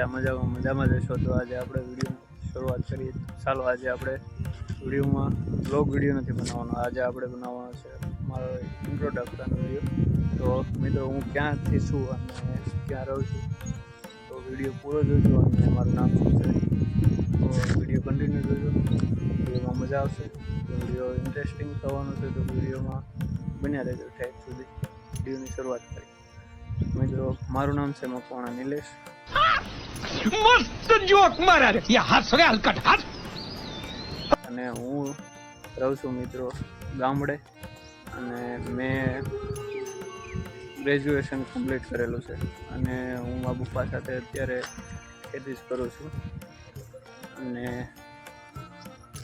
બધા મજામાં મજામાં જશો તો આજે આપણે વીડિયો શરૂઆત કરીએ. ચાલો, આજે આપણે વિડીયોમાં બ્લોગ વીડિયો નથી બનાવવાનો. આજે આપણે બનાવવાનો છે મારો ઇન્ટ્રોડક્શન વીડિયો તો મિત્રો, હું ક્યાંથી છું અને ક્યાં રહું છું? તો વીડિયો પૂરો જોજો અને મારું નામ શું છે? તો વીડિયો કન્ટિન્યુ જોજો. વિડીયોમાં મજા આવશે. વીડિયો ઇન્ટરેસ્ટિંગ થવાનો છે, તો વિડીયોમાં બન્યા રહેજો ઠેક સુધી. વિડીયોની શરૂઆત કરી મિત્રો, મારું નામ છે મકવાણા નિલેશ. મસ્ત જોક મારા રે યા હાસ રે હલકટ હાસ અને હું રહું છું મિત્રો ગામડે અને મેં ગ્રેજ્યુએશન કમ્પ્લીટ કરેલું છે. અને હું મા પપ્પા સાથે અત્યારે ખેતી જ કરું છું. અને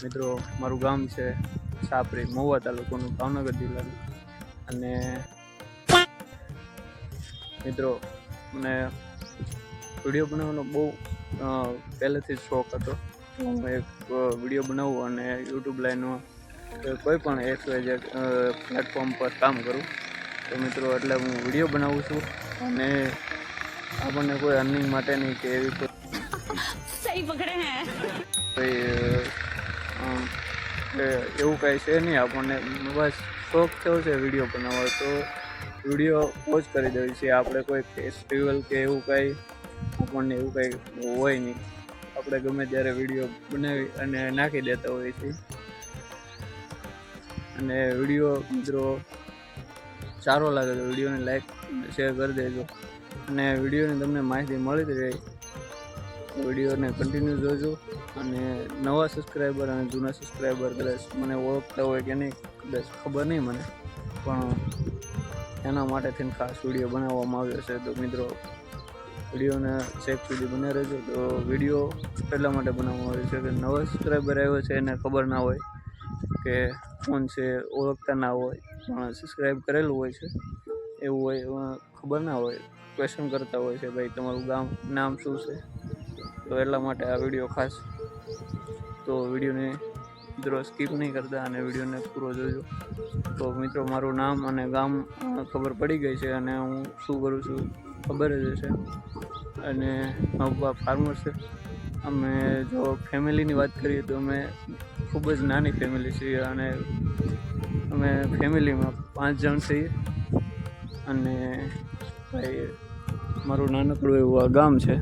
મિત્રો, મારું ગામ છે સાપરી, મહુવા તાલુકાનું ભાવનગર જિલ્લાનું. અને મિત્રો, મને વીડિયો બનાવવાનો બહુ પહેલેથી જ શોખ હતો. એક વીડિયો બનાવું અને યુટ્યુબ લાઈનમાં કોઈ પણ એક્સ વાય પ્લેટફોર્મ પર કામ કરું. તો મિત્રો એટલે હું વીડિયો બનાવું છું અને આપણને કોઈ અર્નિંગ માટે નહીં કે એવી કોઈ સહી એવું કાંઈ છે નહીં. આપણને બસ શોખ થયો છે વીડિયો બનાવવા તો વીડિયો પોઝ કરી દેવી છે આપણે કોઈ ફેસ્ટિવલ કે એવું કાંઈ આપણને એવું કંઈ હોય નહીં. આપણે ગમે ત્યારે વીડિયો બનાવી અને નાખી દેતા હોઈએ છીએ. અને વીડિયો મિત્રો સારો લાગે તો વિડીયોને લાઈક શેર કરી દેજો. અને વિડીયોની તમને માહિતી મળી જ રહે વિડીયોને કન્ટિન્યુ જોજો. અને નવા સબસ્ક્રાઈબર અને જૂના સબસ્ક્રાઈબર કદાચ મને ઓળખતા હોય કે નહીં, કદાચ ખબર નહીં મને, પણ એના માટે થઈને ખાસ વીડિયો બનાવવામાં આવ્યો છે. તો મિત્રો વિડીયોને ચેક સુધી બને રહેજો. તો વીડિયો એટલા માટે બનાવવામાં આવ્યો છે કે નવા સબસ્ક્રાઈબર આવ્યો છે એને ખબર ના હોય કે કોણ છે, ઓળખતા ના હોય, પણ સબસ્ક્રાઈબ કરેલું હોય છે. એવું હોય ખબર ના હોય ક્વેશ્ચન કરતા હોય છે, ભાઈ, તમારું ગામ, નામ શું છે? તો એટલા માટે આ વીડિયો ખાસ. તો વિડીયોને મિત્રો સ્કીપ નહીં કરતા અને વિડીયોને પૂરો જોજો. તો મિત્રો, મારું નામ અને ગામ ખબર પડી ગઈ છે અને હું શું કરું છું ખબર જ હશે. અને મારું બાપ ફાર્મર છે. અમે જો ફેમિલીની વાત કરીએ તો અમે ખૂબ જ નાની ફેમિલી છીએ અને અમે ફેમિલીમાં પાંચ જણ છીએ. અને ભાઈ, મારું નાનકડું એવું આ ગામ છે.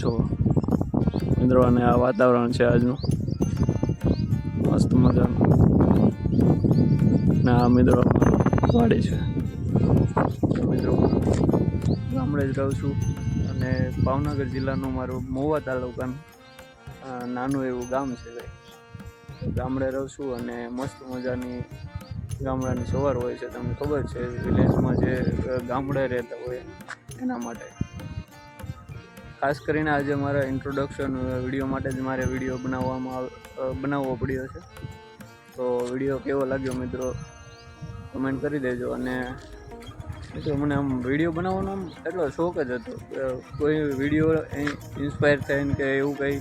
જો મિત્રો આ વાતાવરણ છે આજનું. મસ્ત મજાનું. ના મિત્રો વાડી છે. મિત્રો ગામડે જ રહું છું અને ભાવનગર જિલ્લાનું મારું મહુવા તાલુકાનું નાનું એવું ગામ છે ગામડે રહું છું અને મસ્ત મજાની ગામડાની સવાર હોય છે, તમને ખબર છે, વિલેજમાં જે ગામડે રહેતા હોય એના માટે. ખાસ કરીને આજે મારા ઇન્ટ્રોડક્શન વીડિયો માટે જ મારે વીડિયો બનાવવામાં બનાવવો પડ્યો છે. તો વીડિયો કેવો લાગ્યો મિત્રો? કમેન્ટ કરી દેજો અને મિત્રો મને આમ વીડિયો બનાવવાનો આમ એટલો શોખ જ હતો. કોઈ વીડિયો ઇન્સ્પાયર થઈને કે એવું કંઈ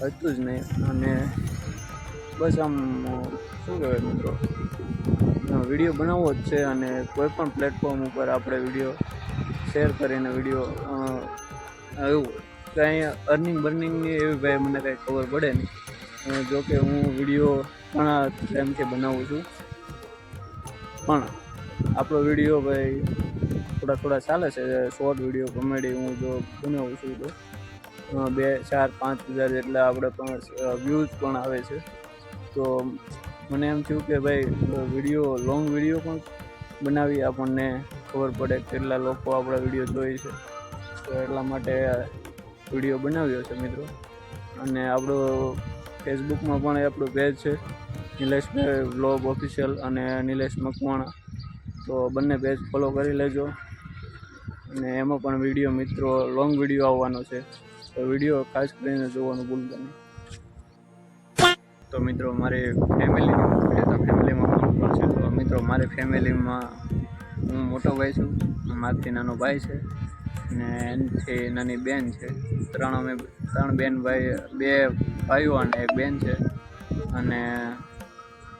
હતું જ નહીં. અને બસ આમ, શું કહેવાય મિત્રો? વીડિયો બનાવવો જ છે અને કોઈ પણ પ્લેટફોર્મ ઉપર આપણે વીડિયો શેર કરીને વીડિયો એવું કાંઈ અર્નિંગ બર્નિંગની એવી ભાઈ મને કાંઈ ખબર પડે નહીં. જોકે હું વીડિયો ઘણા ટાઈમથી બનાવું છું. પણ આપણો વીડિયો ભાઈ થોડા થોડા ચાલે છે. શોર્ટ વીડિયો કોમેડી હું જો બનાવું છું તો બે, ચાર, પાંચ હજાર જેટલા આપણે પણ વ્યૂઝ પણ આવે છે. તો મને એમ થયું કે ભાઈ વીડિયો લોંગ વીડિયો પણ બનાવી આપણને. ખબર પડે કેટલા લોકો આપણા વીડિયો જોઈ છે. તો એટલા માટે વીડિયો બનાવ્યો છે મિત્રો. અને આપણો ફેસબુકમાં પણ આપણું પેજ છે. નિલેશભાઈ બ્લોગ ઓફિશિયલ અને નિલેશ મકવાણા. તો બંને પેજ ફોલો કરી લેજો. અને એમાં પણ વીડિયો મિત્રો લોંગ વીડિયો આવવાનો છે. તો વીડિયો ખાસ કરીને જોવાનું ભૂલતા નહીં તો મિત્રો, મારી ફેમિલીની તો ફેમિલીમાં પણ છે. તો મિત્રો, મારી ફેમિલીમાં હું મોટો ભાઈ છું. મારાથી નાનો ભાઈ છે. અને એનાથી નાની બેન છે. ત્રણ અમે, ત્રણ બેન ભાઈ, બે ભાઈઓ અને એક બેન છે. અને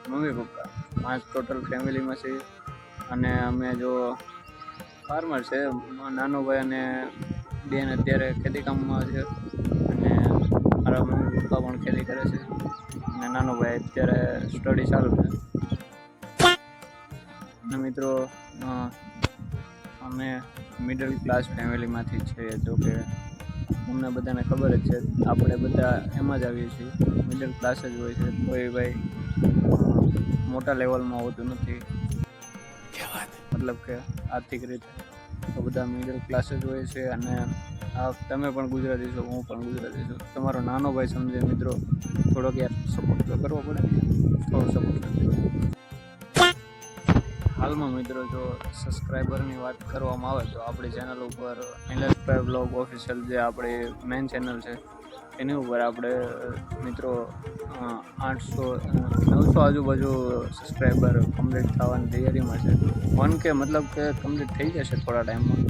મમ્મી પપ્પા. પાંચ ટોટલ ફેમિલીમાં છીએ અને અમે જો ફાર્મર છે નાનો ભાઈ અને બેન અત્યારે ખેતી કામમાં છે અને મારા મમ્મી પપ્પા પણ ખેતી કરે છે અને નાનો ભાઈ અત્યારે સ્ટડી ચાલુ છે. અને મિત્રો અમે મિડલ ક્લાસ ફેમિલીમાંથી છીએ, જો કે અમને બધાને ખબર જ છે, આપણે બધા એમાં જ આવીએ છીએ મિડલ ક્લાસ જ હોય છે, કોઈ ભાઈ મોટા લેવલમાં હોતું નથી. મતલબ કે આર્થિક રીતે તો બધા મિડલ ક્લાસ જ હોય છે અને આ તમે પણ ગુજરાતી છો, હું પણ ગુજરાતી છું. તમારો નાનો ભાઈ સમજે મિત્રો, થોડોક યાર સપોર્ટ તો કરવો પડે. થોડો સપોર્ટ હાલમાં મિત્રો જો સબસ્ક્રાઈબરની વાત કરવામાં આવે તો આપણી ચેનલ ઉપર ઇન્ડસ્ટ્રાઇલ બ્લોગ ઓફિશિયલ જે આપણી મેઇન ચેનલ છે એની ઉપર આપણે મિત્રો આઠસો નવસો આજુબાજુ સબસ્ક્રાઈબર કમ્પ્લીટ થવાની તૈયારીમાં છે. વન કે મતલબ કે કમ્પ્લીટ થઈ જશે થોડા ટાઈમમાં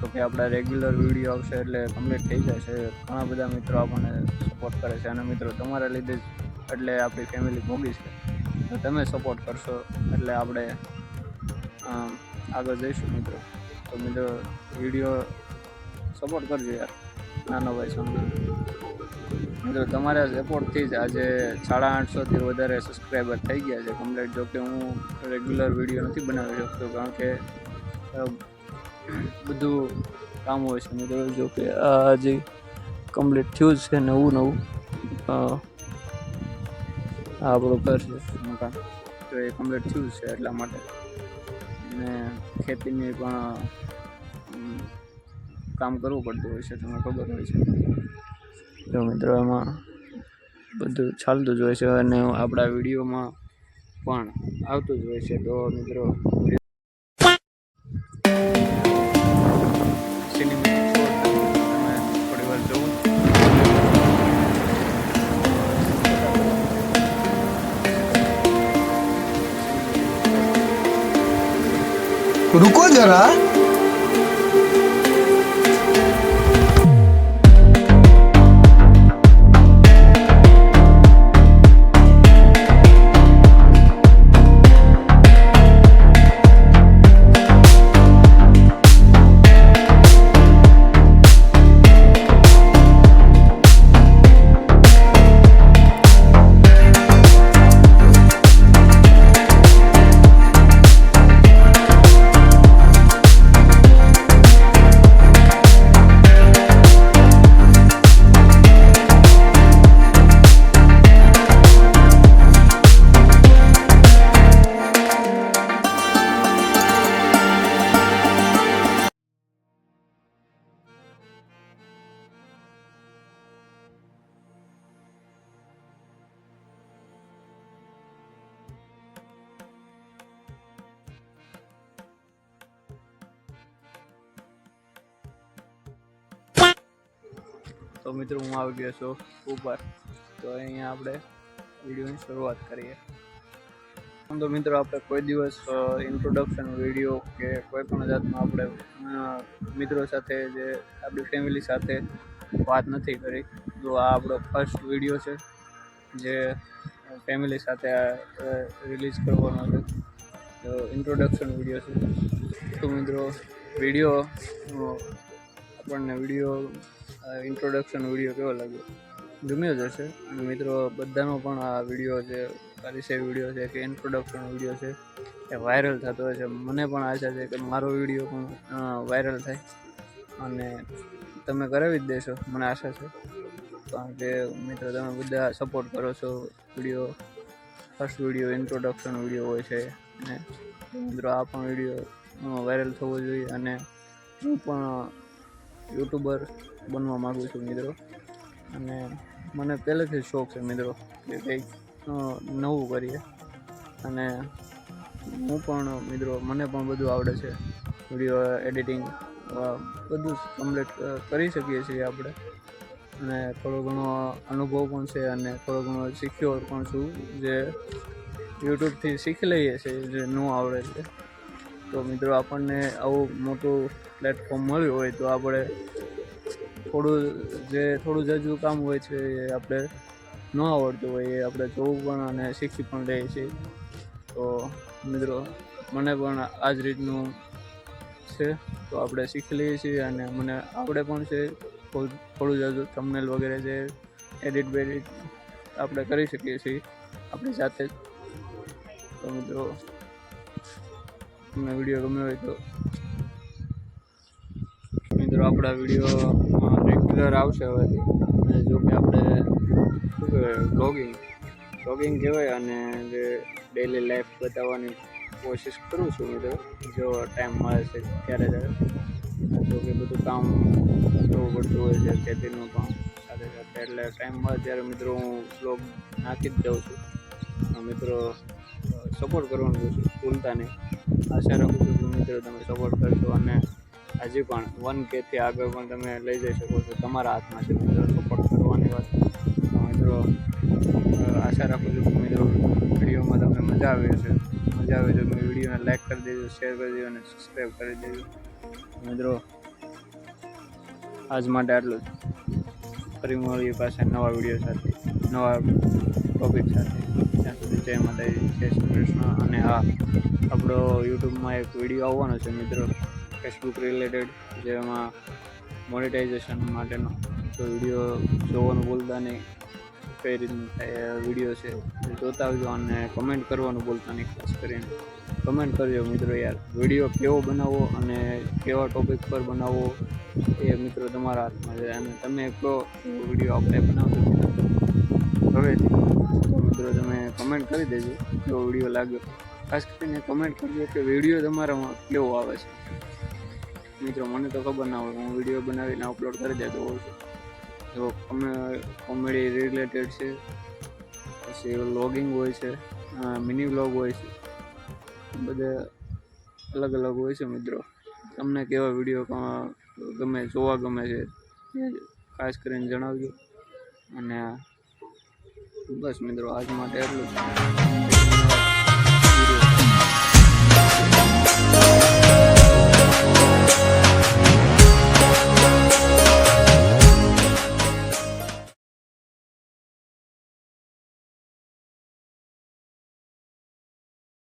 તો કે આપણા રેગ્યુલર વીડિયો આવશે એટલે કમ્પ્લીટ થઈ જશે. ઘણા બધા મિત્રો આપણને સપોર્ટ કરે છે. અને મિત્રો, તમારા લીધે જ એટલે આપણી ફેમિલી ભોગી છે. તો તમે સપોર્ટ કરશો એટલે આપણે આગળ જઈશું મિત્રો. તો મિત્રો વીડિયો સપોર્ટ કરજો યાર. નાનો ભાઈ સમજો મિત્રો તમારા સપોર્ટથી જ આજે સાડા આઠસોથી વધારે સબસ્ક્રાઈબર થઈ ગયા છે. કમ્પ્લેટ જો કે હું રેગ્યુલર વીડિયો નથી બનાવી શકતો, કારણ કે બધું કામ હોય છે. મિત્રો, જો કે આ હજી કમ્પ્લીટ થયું જ છે નવું નવું આપણું ઘર છે, મકાન. તો એ કમ્પ્લીટ થયું છે એટલા માટે. અને ખેતીની પણ કામ કરવું પડતું હોય છે, તમને ખબર હોય છે. તો મિત્રો એમાં બધું ચાલતું જ હોય છે અને આપણા વિડીયોમાં પણ આવતું જ હોય છે તો મિત્રો સિનેમેટિક શોટ તમે થોડી વાર જોવું रुको जरा તો મિત્રો હું આવી ગયો છું ઉપર. તો અહીંયા આપણે વિડીયોની શરૂઆત કરીએ. આમ તો મિત્રો આપણે કોઈ દિવસ ઇન્ટ્રોડક્શન વીડિયો કે કોઈ પણ જાતમાં આપણે મિત્રો સાથે જે આપણી ફેમિલી સાથે વાત નથી કરી, તો આ આપણો ફર્સ્ટ વીડિયો છે જે ફેમિલી સાથે રિલીઝ કરવાનો છે. તો ઇન્ટ્રોડક્શન વીડિયો છે. તો મિત્રો વીડિયો આપણને વીડિયો ઇન્ટ્રોડક્શન વીડિયો કેવો લાગ્યો? ગમ્યો જ હશે. અને મિત્રો, બધાનો પણ આ વીડિયો જે, પરિચય વીડિયો છે કે ઇન્ટ્રોડક્શન વીડિયો છે, એ વાયરલ થતો હોય છે. મને પણ આશા છે કે મારો વીડિયો પણ વાયરલ થાય. અને તમે કરાવી જ દેશો, મને આશા છે. કારણ કે મિત્રો, તમે બધા સપોર્ટ કરો છો video. First video introduction video હોય છે. અને મિત્રો, આ પણ વીડિયો વાયરલ થવો જોઈએ. અને હું પણ યુટ્યુબર બનવા માગું છું મિત્રો. અને મને પહેલેથી શોખ છે મિત્રો કે કંઈક નવું કરીએ. અને હું પણ મિત્રો, મને પણ બધું આવડે છે. વીડિયો એડિટિંગ બધું કમ્પ્લીટ કરી શકીએ છીએ આપણે. અને થોડો ઘણો અનુભવ પણ છે અને થોડો ઘણો શીખ્યો પણ છું. જે યુટ્યુબથી શીખી લઈએ છીએ, જે ન આવડે છે. તો મિત્રો આપણને આવું મોટું પ્લેટફોર્મ મળ્યું હોય તો આપણે થોડું જે થોડું જજુ કામ હોય છે એ આપણે ન આવડતું હોય એ આપણે જોવું પણ અને શીખી પણ લઈએ છીએ. તો મિત્રો, મને પણ આ જ રીતનું છે. તો આપણે શીખી લઈએ છીએ અને મને આવડે પણ છે. થોડું જાજુ થંબનેલ વગેરે જે એડિટ બેડિટ આપણે કરી શકીએ છીએ આપણી સાથે. જ તો મિત્રો તમને વીડિયો ગમ્યો હોય તો. મિત્રો, આપણા વીડિયો રેગ્યુલર આવશે હવેથી. જો કે આપણે, શું કહેવાય બ્લોગિંગ બ્લોગિંગ કહેવાય અને જે ડેલી લાઈફ બતાવવાની કોશિશ કરું છું મિત્રો. જો ટાઈમ મળે છે ત્યારે ત્યારે જો કે બધું કામ કરવું પડતું હોય છે ખેતીનું કામ સાથે સાથે. એટલે ટાઈમ મળે ત્યારે મિત્રો હું બ્લોગ નાખી જ જાઉં છું. મિત્રો સપોર્ટ કરવાનું છું. ભૂલતા નહીં. આશા રાખું છું કે મિત્રો તમે સપોર્ટ કરશો અને હજી પણ વન કેથી આગળ પણ તમે લઈ જઈ શકો છો તમારા હાથમાં છે મિત્રો સપોર્ટ કરવાની વાત. મિત્રો આશા રાખું છું કે મિત્રો વિડીયોમાં તમને મજા આવી હશે. મજા આવી તો વિડીયોને લાઈક કરી દેજો શેર કરી દેજો અને સબસ્ક્રાઈબ કરી દેજો. મિત્રો, આજ માટે આટલું જ. ફરી મળીએ પાસે નવા વીડિયો સાથે, નવા ટોપિક સાથે. ત્યાં સુધી જય માતાજી જય શ્રી કૃષ્ણ અને હા આપણો યુટ્યુબમાં એક વીડિયો આવવાનો છે મિત્રો ફેસબુક રિલેટેડ જેમાં મોનેટાઇઝેશન માટેનો. તો વીડિયો જોવાનું ભૂલતા નહીં. કઈ રીતનું વીડિયો છે જોતા આવજો અને કમેન્ટ કરવાનું બોલતા નહીં, ખાસ કરીને. કમેન્ટ કરજો મિત્રો યાર. વીડિયો કેવો બનાવવો અને કેવા ટોપિક પર બનાવવો એ મિત્રો તમારા હાથમાં છે. અને તમે એક વીડિયો આપણે બનાવજો હવેથી. મિત્રો તમે કમેન્ટ કરી દેજો, કેવો વીડિયો લાગ્યો. ખાસ કરીને કમેન્ટ કરજો કે વીડિયો તમારામાં કેવો આવે છે. મિત્રો, મને તો ખબર ના હોય, હું વીડિયો બનાવીને અપલોડ કરી દેતો હોઉં છું. જો કમે કોમેડી રિલેટેડ છે, પછી વ્લોગિંગ હોય છે મિની વ્લોગ હોય છે. બધા અલગ અલગ હોય છે મિત્રો. તમને કેવા વીડિયો ગમે, જોવા ગમે છે ખાસ કરીને જણાવજો. અને બસ મિત્રો આજ માટે એટલું